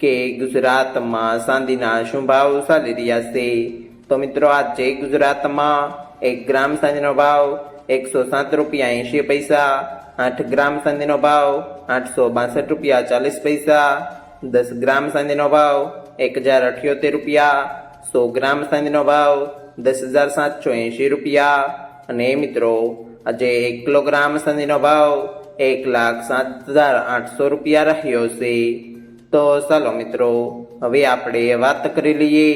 કે ગુજરાતમાં સાંધીના શું ભાવ ચાલી રહ્યા છે. તો મિત્રો આજે ગુજરાતમાં એક ગ્રામ સાંધીનો ભાવ એકસો સાત રૂપિયા એંશી પૈસા, આઠ ગ્રામ સાંધીનો ભાવ આઠસો બાસઠ રૂપિયા ચાલીસ પૈસા, દસ ગ્રામ સાંધીનો ભાવ એક હજાર અઠ્યોતેર રૂપિયા, સો ગ્રામ સાંધીનો ભાવ દસ હજાર સાતસો એંશી રૂપિયા. અને મિત્રો, આજે એક કિલોગ્રામ સાંધીનો ભાવ એક લાખ સાત હજાર આઠસો રૂપિયા રહ્યો છે. તો ચાલો મિત્રો, હવે આપણે વાત કરી લઈએ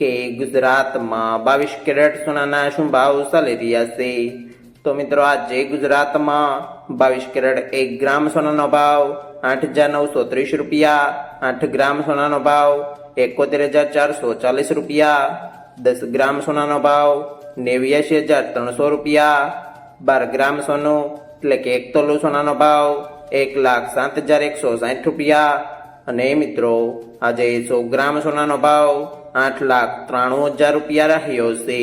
કે ગુજરાતમાં બાવીસ કેરેટ સોનાના શું ભાવ ચાલી રહ્યા છે. તો મિત્રો, આજે ગુજરાતમાં બાવીસ કેરેટ એક ગ્રામ સોનાનો ભાવ આઠ હજાર નવસો ત્રીસ રૂપિયા, આઠ ગ્રામ સોનાનો ભાવ એકોતેર હજાર ચારસો ચાલીસ રૂપિયા, દસ ગ્રામ સોનાનો ભાવ નેવ્યાસી હજાર ત્રણસો રૂપિયા, બાર ગ્રામ સોનું એટલે કે એક તોલું સોનાનો ભાવ એક લાખ સાત હજાર એકસો સાઠ રૂપિયા અને મિત્રો, આજે સો ગ્રામ સોનાનો ભાવ આઠ લાખ ત્રાણું હજાર રૂપિયા રહ્યો છે.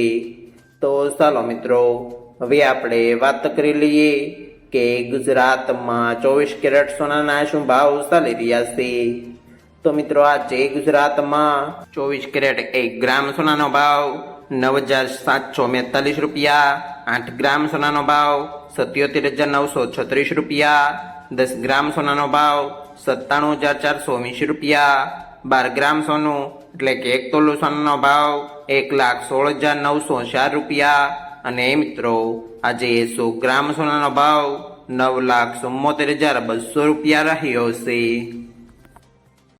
તો ચાલો મિત્રો, હવે આપણે વાત કરી લઈએ કે ગુજરાતમાં ચોવીસ કેરેટ સોનાના શું ભાવ ચાલી રહ્યા છે. તો મિત્રો, આજે ગુજરાતમાં ચોવીસ કેરેટ એક ગ્રામ સોનાનો ભાવ નવ હજાર સાતસો બેતાલીસ રૂપિયા, આઠ ગ્રામ સોનાનો ભાવ સત્યોતેર હજાર નવસો છત્રીસ રૂપિયા દસ ગ્રામ સોનાનો ભાવ સત્તાણું હજાર ચારસો વીસ રૂપિયા. બાર ગ્રામ સોનું એટલે કે એક તોલું સોનાનો ભાવ એક લાખ સોળ હજાર નવસો ચાર રૂપિયા. અને મિત્રો, આજે સો ગ્રામ સોનાનો ભાવ નવ લાખ ચુમ્મોતેર હજાર બસો રૂપિયા રહ્યો છે.